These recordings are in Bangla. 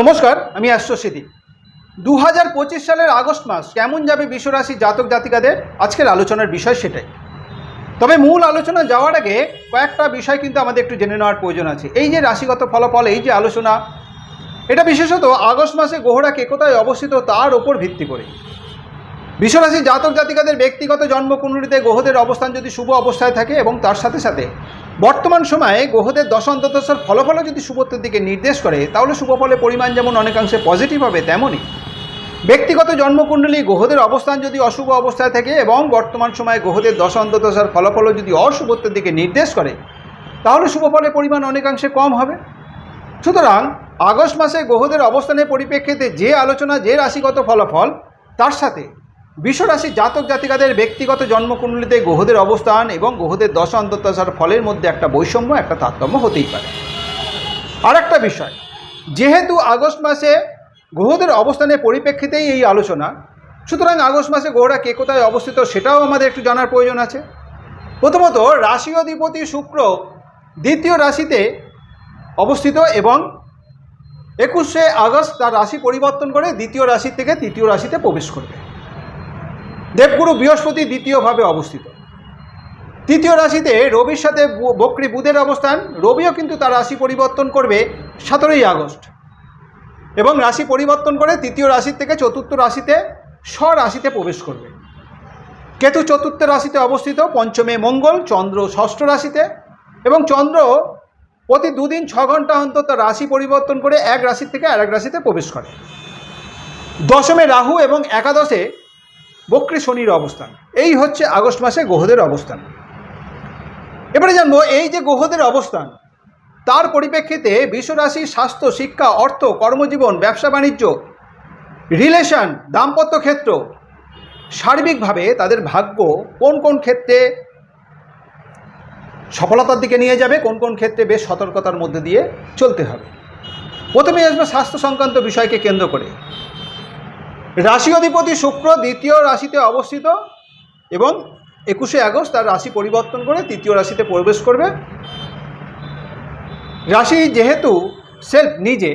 নমস্কার, আমি অ্যাস্ট্রোসিদি দু হাজার পঁচিশ সালের আগস্ট মাস কেমন যাবে বিশ্বরাশি জাতক জাতিকাদের? আজকের আলোচনার বিষয় সেটাই। তবে মূল আলোচনা যাওয়ার আগে কয়েকটা বিষয় কিন্তু আমাদের একটু জেনে নেওয়ার প্রয়োজন আছে। এই যে রাশিগত ফলাফল, এই যে আলোচনা, এটা বিশেষত আগস্ট মাসে গ্রহরা কে কোথায় অবস্থিত তার ওপর ভিত্তি করে। বিশ্বরাশি জাতক জাতিকাদের ব্যক্তিগত জন্মকুণ্ডলিতে গ্রহদের অবস্থান যদি শুভ অবস্থায় থাকে এবং তার সাথে সাথে বর্তমান সময়ে গ্রহদের দশান্তদশার ফলাফলও যদি শুভত্বের দিকে নির্দেশ করে, তাহলে শুভফলের পরিমাণ যেমন অনেকাংশে পজিটিভ হবে তেমনই। ব্যক্তিগত জন্মকুণ্ডলী গ্রহদের অবস্থান যদি অশুভ অবস্থায় থাকে এবং বর্তমান সময়ে গ্রহদের দশান্তদশার ফলাফলও যদি অশুভত্বের দিকে নির্দেশ করে, তাহলে শুভফলের পরিমাণ অনেকাংশে কম হবে। সুতরাং আগস্ট মাসে গ্রহদের অবস্থানের পরিপ্রেক্ষিতে যে আলোচনা, যে রাশিগত ফলাফল, তার সাথে বিশ্বরাশি জাতক জাতিকাদের ব্যক্তিগত জন্মকুণ্ডলিতে গ্রহদের অবস্থান এবং গ্রহদের দশা অন্তর্দশার ফলের মধ্যে একটা বৈষম্য, একটা তারতম্য হতেই পারে। আর একটা বিষয়, যেহেতু আগস্ট মাসে গ্রহদের অবস্থানের পরিপ্রেক্ষিতেই এই আলোচনা, সুতরাং আগস্ট মাসে গ্রহরা কে কোথায় অবস্থিত সেটাও আমাদের একটু জানার প্রয়োজন আছে। প্রথমত, রাশি অধিপতি শুক্র দ্বিতীয় রাশিতে অবস্থিত এবং একুশে আগস্ট তার রাশি পরিবর্তন করে দ্বিতীয় রাশি থেকে তৃতীয় রাশিতে প্রবেশ করবে। দেবগুরু বৃহস্পতি দ্বিতীয়ভাবে অবস্থিত। তৃতীয় রাশিতে রবির সাথে বক্রী বুধের অবস্থান। রবিও কিন্তু তার রাশি পরিবর্তন করবে সতেরোই আগস্ট এবং রাশি পরিবর্তন করে তৃতীয় রাশি থেকে চতুর্থ রাশিতে স্ব রাশিতে প্রবেশ করবে। কেতু চতুর্থ রাশিতে অবস্থিত। পঞ্চমে মঙ্গল, চন্দ্র ষষ্ঠ রাশিতে এবং চন্দ্র প্রতি দুদিন ছ ঘণ্টা অন্তত রাশি পরিবর্তন করে এক রাশি থেকে আরেক রাশিতে প্রবেশ করে। দশমে রাহু এবং একাদশে বক্রী শনির অবস্থান। এই হচ্ছে আগস্ট মাসে গ্রহদের অবস্থান। এবারে জানব, এই যে গ্রহদের অবস্থান, তার পরিপ্রেক্ষিতে বিশ্বরাশি স্বাস্থ্য, শিক্ষা, অর্থ, কর্মজীবন, ব্যবসা, বাণিজ্য, রিলেশন, দাম্পত্য ক্ষেত্র, সার্বিকভাবে তাদের ভাগ্য কোন কোন ক্ষেত্রে সফলতার দিকে নিয়ে যাবে, কোন কোন ক্ষেত্রে বেশ সতর্কতার মধ্যে দিয়ে চলতে হবে। প্রথমে আসবে স্বাস্থ্য সংক্রান্ত বিষয়কে কেন্দ্র করে। রাশি অধিপতি শুক্র দ্বিতীয় রাশিতে অবস্থিত এবং একুশে আগস্ট তার রাশি পরিবর্তন করে তৃতীয় রাশিতে প্রবেশ করবে। রাশি যেহেতু সেলফ নিজে,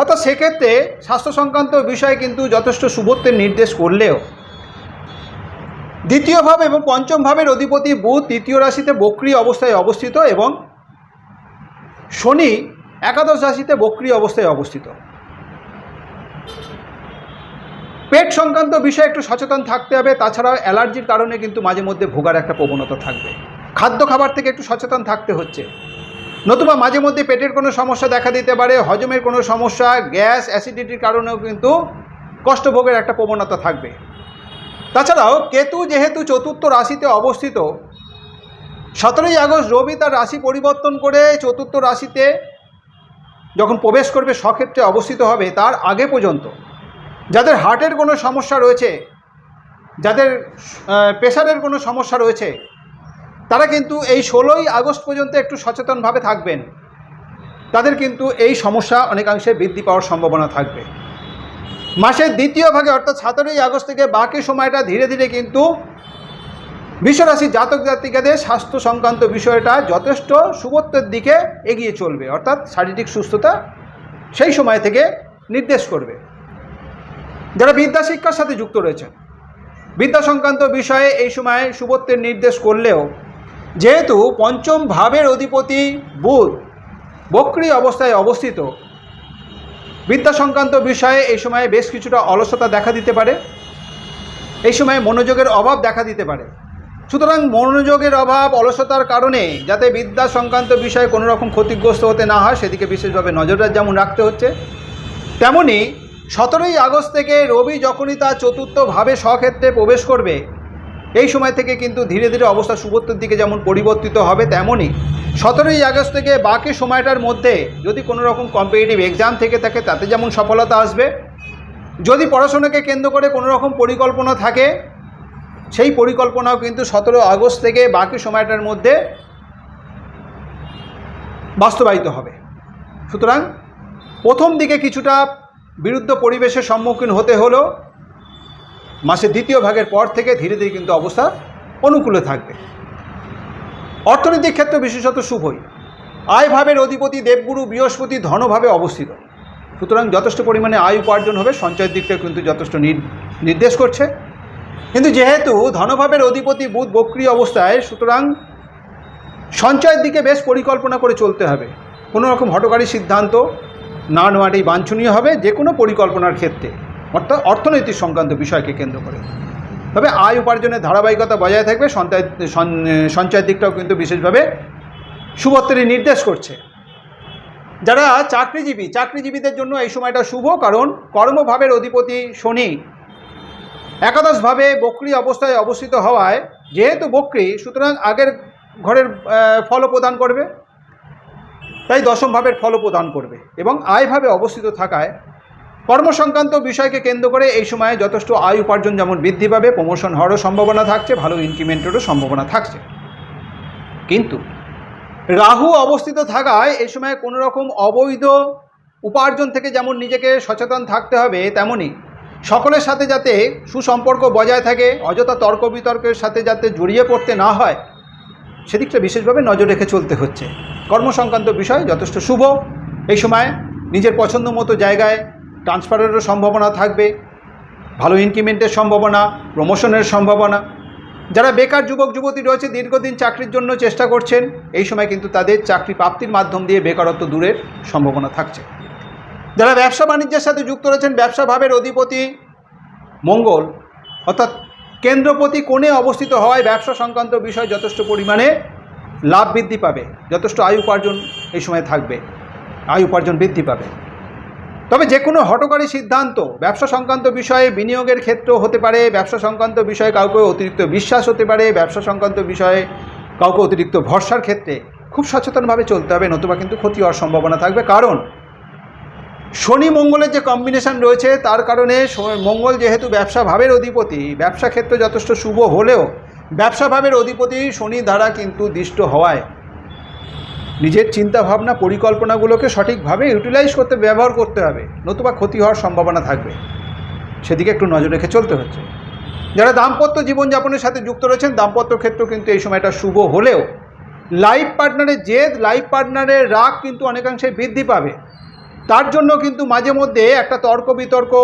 অর্থাৎ সেক্ষেত্রে স্বাস্থ্য সংক্রান্ত বিষয়ে কিন্তু যথেষ্ট শুভত্বের নির্দেশ করলেও দ্বিতীয় ভাব এবং পঞ্চম ভাবের অধিপতি বুধ তৃতীয় রাশিতে বক্রি অবস্থায় অবস্থিত এবং শনি একাদশ রাশিতে বক্রি অবস্থায় অবস্থিত। পেট সংক্রান্ত বিষয়ে একটু সচেতন থাকতে হবে, তাছাড়াও অ্যালার্জির কারণে কিন্তু মাঝে মধ্যে ভোগার একটা প্রবণতা থাকবে। খাদ্য খাবার থেকে একটু সচেতন থাকতে হচ্ছে। নতুবা মাঝে মধ্যে পেটের কোনো সমস্যা দেখা দিতে পারে, হজমের কোনো সমস্যা, গ্যাস, অ্যাসিডিটির কারণেও কিন্তু কষ্টভোগের একটা প্রবণতা থাকবে। তাছাড়াও কেতু যেহেতু চতুর্থ রাশিতে অবস্থিত, সতেরোই আগস্ট রবি তার রাশি পরিবর্তন করে চতুর্থ রাশিতে যখন প্রবেশ করবে সক্ষেত্রে অবস্থিত হবে তার আগে পর্যন্ত। যাদের হার্টের কোনো সমস্যা রয়েছে, যাদের প্রেশারের কোনো সমস্যা রয়েছে, তারা কিন্তু এই ষোলোই আগস্ট পর্যন্ত একটু সচেতনভাবে থাকবেন। তাদের কিন্তু এই সমস্যা অনেকাংশে বৃদ্ধি পাওয়ার সম্ভাবনা থাকবে। মাসের দ্বিতীয় ভাগে অর্থাৎ সতেরোই আগস্ট থেকে বাকি সময়টা ধীরে ধীরে কিন্তু বিশ্বরাশি জাতক জাতিকাদের স্বাস্থ্য সংক্রান্ত বিষয়টা যথেষ্ট শুভত্বের দিকে এগিয়ে চলবে, অর্থাৎ শারীরিক সুস্থতা সেই সময় থেকে নির্দেশ করবে। যারা বিদ্যা শিক্ষার সাথে যুক্ত রয়েছেন। বিদ্যা সংক্রান্ত বিষয়ে এই সময় শুভত্বের নির্দেশ করলেও, যেহেতু পঞ্চম ভাবের অধিপতি বুধ বক্রি অবস্থায় অবস্থিত, বিদ্যা সংক্রান্ত বিষয়ে এই সময়ে বেশ কিছুটা অলসতা দেখা দিতে পারে। এই সময় মনোযোগের অভাব দেখা দিতে পারে। সুতরাং মনোযোগের অভাব, অলসতার কারণে যাতে বিদ্যা সংক্রান্ত বিষয়ে কোনো রকম ক্ষতিগ্রস্ত হতে না হয়, সেদিকে বিশেষভাবে নজরদার যেমন রাখতে হচ্ছে, তেমনি সতেরোই আগস্ট থেকে রবি যখনই তার চতুর্থভাবে স্বক্ষেত্রে প্রবেশ করবে, এই সময় থেকে কিন্তু ধীরে ধীরে অবস্থা শুভত্বের দিকে যেমন পরিবর্তিত হবে তেমনই। সতেরোই আগস্ট থেকে বাকি সময়টার মধ্যে যদি কোনো রকম কম্পিটিটিভ এক্সাম থেকে থাকে, তাতে যেমন সফলতা আসবে। যদি পড়াশোনাকে কেন্দ্র করে কোনো রকম পরিকল্পনা থাকে, সেই পরিকল্পনাও কিন্তু সতেরো আগস্ট থেকে বাকি সময়টার মধ্যে বাস্তবায়িত হবে। সুতরাং প্রথম দিকে কিছুটা বিরুদ্ধ পরিবেশের সম্মুখীন হতে হলো মাসের দ্বিতীয় ভাগের পর থেকে ধীরে ধীরে কিন্তু অবস্থা অনুকূলে থাকবে। অর্থনৈতিক ক্ষেত্রে বিশেষত শুভই। আয় ভাবের অধিপতি দেবগুরু বৃহস্পতি ধনভাবে অবস্থিত। সুতরাং যথেষ্ট পরিমাণে আয় উপার্জন হবে, সঞ্চয়ের দিকটা কিন্তু যথেষ্ট নির- নির্দেশ করছে। কিন্তু যেহেতু ধনভাবের অধিপতি বুধ বক্রিয় অবস্থায়, সুতরাং সঞ্চয়ের দিকে বেশ পরিকল্পনা করে চলতে হবে। কোনো রকম হটকারী সিদ্ধান্ত না নেওয়াটাই বাঞ্ছনীয় হবে যে কোনো পরিকল্পনার ক্ষেত্রে, অর্থাৎ অর্থনৈতিক সংক্রান্ত বিষয়কে কেন্দ্র করে। তবে আয় উপার্জনের ধারাবাহিকতা বজায় থাকবে, সঞ্চয় সঞ্চয়ের দিকটাও কিন্তু বিশেষভাবে শুভত্বের নির্দেশ করছে। যারা চাকরিজীবী, চাকরিজীবীদের জন্য এই সময়টা শুভ, কারণ কর্মভাবের অধিপতি শনি একাদশভাবে বক্রি অবস্থায় অবস্থিত হওয়ায়, যেহেতু বক্রি, সুতরাং আগের ঘরের ফলও প্রদান করবে। তাই দশম ভাবের ফলও প্রদান করবে এবং আয়ভাবে অবস্থিত থাকায় কর্মসংক্রান্ত বিষয়কে কেন্দ্র করে এই সময়ে যথেষ্ট আয় উপার্জন যেমন বৃদ্ধি পাবে প্রমোশন হওয়ারও সম্ভাবনা থাকছে, ভালো ইনক্রিমেন্টেরও সম্ভাবনা থাকছে। কিন্তু রাহু অবস্থিত থাকায় এই সময় কোনো রকম অবৈধ উপার্জন থেকে যেমন নিজেকে সচেতন থাকতে হবে তেমনই সকলের সাথে যাতে সুসম্পর্ক বজায় থাকে, অযথা তর্ক বিতর্কের সাথে যাতে জড়িয়ে পড়তে না হয়, সেদিকটা বিশেষভাবে নজর রেখে চলতে হচ্ছে। কর্মসংক্রান্ত বিষয় যথেষ্ট শুভ। এই সময় নিজের পছন্দ মতো জায়গায় ট্রান্সফারেরও সম্ভাবনা থাকবে। ভালো ইনক্রিমেন্টের সম্ভাবনা প্রমোশনের সম্ভাবনা। যারা বেকার যুবক, যুবতী রয়েছে, দীর্ঘদিন চাকরির জন্য চেষ্টা করছেন, এই সময় কিন্তু তাদের চাকরি প্রাপ্তির মাধ্যম দিয়ে বেকারত্ব দূরের সম্ভাবনা থাকছে। যারা ব্যবসা বাণিজ্যের সাথে যুক্ত রয়েছেন, ব্যবসা ভাবের অধিপতি মঙ্গল, অর্থাৎ কেন্দ্রপতি কোণে অবস্থিত হওয়ায় ব্যবসা সংক্রান্ত বিষয় যথেষ্ট পরিমাণে লাভ বৃদ্ধি পাবে। যথেষ্ট আয় উপার্জন এই সময় থাকবে। আয় উপার্জন বৃদ্ধি পাবে। তবে যে কোনো হটকারী সিদ্ধান্ত ব্যবসা সংক্রান্ত বিষয়ে বিনিয়োগের ক্ষেত্রেও হতে পারে, ব্যবসা সংক্রান্ত বিষয়ে কাউকে অতিরিক্ত বিশ্বাস হতে পারে, ব্যবসা সংক্রান্ত বিষয়ে কাউকে অতিরিক্ত ভরসার ক্ষেত্রে খুব সচেতনভাবে চলতে হবে, নতুবা কিন্তু ক্ষতি হওয়ার সম্ভাবনা থাকবে। কারণ শনি মঙ্গলের যে কম্বিনেশন রয়েছে, তার কারণে মঙ্গল যেহেতু ব্যবসা ভাবের অধিপতি, ব্যবসা ক্ষেত্র যথেষ্ট শুভ হলেও ব্যবসা ভাবের অধিপতি শনি দ্বারা কিন্তু দৃষ্ট হওয়ায় নিজের চিন্তা ভাবনা পরিকল্পনাগুলোকে সঠিকভাবে ইউটিলাইজ করতে ব্যবহার করতে হবে, নতুবা ক্ষতি হওয়ার সম্ভাবনা থাকবে। সেদিকে একটু নজর রেখে চলতে হচ্ছে। যারা দাম্পত্য জীবনযাপনের সাথে যুক্ত রয়েছেন, দাম্পত্য ক্ষেত্র কিন্তু এই সময়টা শুভ হলেও লাইফ পার্টনারের জেদ, লাইফ পার্টনারের রাগ কিন্তু অনেকাংশে বৃদ্ধি পাবে। তার জন্য কিন্তু মাঝে মধ্যে একটা তর্ক বিতর্ক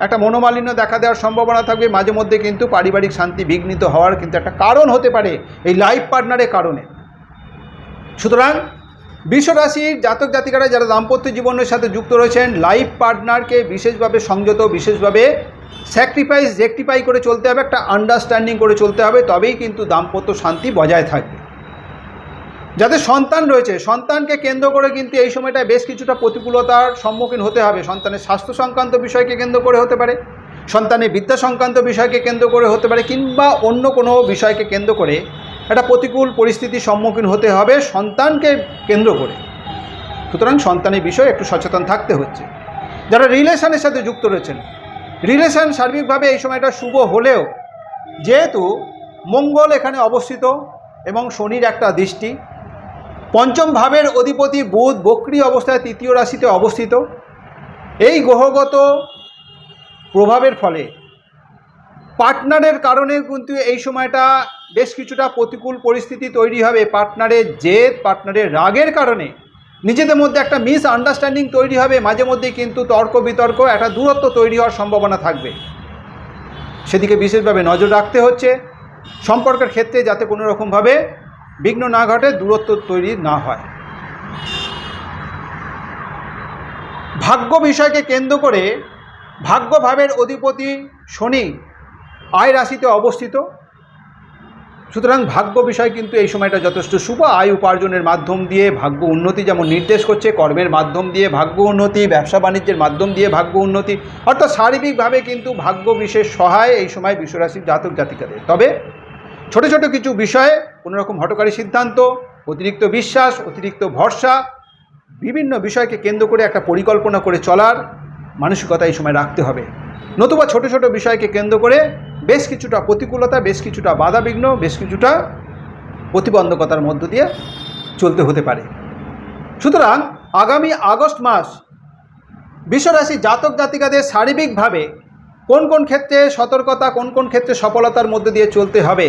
একটা মনোমালিন্য দেখা দেওয়ার সম্ভাবনা থাকবে। মাঝে মধ্যে কিন্তু পারিবারিক শান্তি বিঘ্নিত হওয়ার কিন্তু একটা কারণ হতে পারে এই লাইফ পার্টনারের কারণে। সুতরাং বিশ্বরাশির জাতক জাতিকারা যারা দাম্পত্য জীবনের সাথে যুক্ত রয়েছেন, লাইফ পার্টনারকে বিশেষভাবে সংযত, বিশেষভাবে স্যাক্রিফাইস রেক্টিফাই করে চলতে হবে, একটা আন্ডারস্ট্যান্ডিং করে চলতে হবে, তবেই কিন্তু দাম্পত্য শান্তি বজায় থাকবে। যাদের সন্তান রয়েছে, সন্তানকে কেন্দ্র করে কিন্তু এই সময়টা বেশ কিছুটা প্রতিকূলতার সম্মুখীন হতে হবে। সন্তানের স্বাস্থ্য সংক্রান্ত বিষয়কে কেন্দ্র করে হতে পারে, সন্তানের বিদ্যা সংক্রান্ত বিষয়কে কেন্দ্র করে হতে পারে, কিংবা অন্য কোনো বিষয়কে কেন্দ্র করে একটা প্রতিকূল পরিস্থিতির সম্মুখীন হতে হবে সন্তানকে কেন্দ্র করে। সুতরাং সন্তানের বিষয়ে একটু সচেতন থাকতে হচ্ছে। যারা রিলেশনের সাথে যুক্ত রয়েছেন, রিলেশন সার্বিকভাবে এই সময়টা শুভ হলেও যেহেতু মঙ্গল এখানে অবস্থিত এবং শনির একটা দৃষ্টি পঞ্চম ভাবের অধিপতি বুধ বক্রি অবস্থায় তৃতীয় রাশিতে অবস্থিত। এই গ্রহগত প্রভাবের ফলে পার্টনারের কারণে কিন্তু এই সময়টা বেশ কিছুটা প্রতিকূল পরিস্থিতি তৈরি হবে। পার্টনারের জেদ, পার্টনারের রাগের কারণে নিজেদের মধ্যে একটা মিস আন্ডারস্ট্যান্ডিং তৈরি হবে। মাঝে মধ্যে কিন্তু তর্ক বিতর্ক, একটা দূরত্ব তৈরি হওয়ার সম্ভাবনা থাকবে। সেদিকে বিশেষভাবে নজর রাখতে হচ্ছে। সম্পর্কের ক্ষেত্রে যাতে কোনো রকমভাবে বিঘ্ন না ঘটে দূরত্ব তৈরি না হয়। ভাগ্য বিষয়কে কেন্দ্র করে ভাগ্যভাবের অধিপতি শনি আয় রাশিতে অবস্থিত। সুতরাং ভাগ্য বিষয় কিন্তু এই সময়টা যথেষ্ট শুভ। আয় উপার্জনের মাধ্যম দিয়ে ভাগ্য উন্নতি যেমন নির্দেশ করছে, কর্মের মাধ্যম দিয়ে ভাগ্য উন্নতি, ব্যবসা বাণিজ্যের মাধ্যম দিয়ে ভাগ্য উন্নতি, অর্থাৎ শারীরিকভাবে কিন্তু ভাগ্য বিশেষ সহায় এই সময় বিশ্বরাশির জাতক জাতিকাদের। তবে ছোট ছোট কিছু বিষয়ে কোনো রকম হটকারী সিদ্ধান্ত, অতিরিক্ত বিশ্বাস, অতিরিক্ত ভরসা, বিভিন্ন বিষয়কে কেন্দ্র করে একটা পরিকল্পনা করে চলার মানসিকতা এই সময় রাখতে হবে। নতুবা ছোট ছোট বিষয়কে কেন্দ্র করে বেশ কিছুটা প্রতিকূলতা, বেশ কিছুটা বাধাবিঘ্ন, বেশ কিছুটা প্রতিবন্ধকতার মধ্য দিয়ে চলতে হতে পারে। সুতরাং আগামী আগস্ট মাস বিশ্বরাশি জাতক জাতিকাদের শারীরিকভাবে কোন কোন ক্ষেত্রে সতর্কতা, কোন কোন ক্ষেত্রে সফলতার মধ্যে দিয়ে চলতে হবে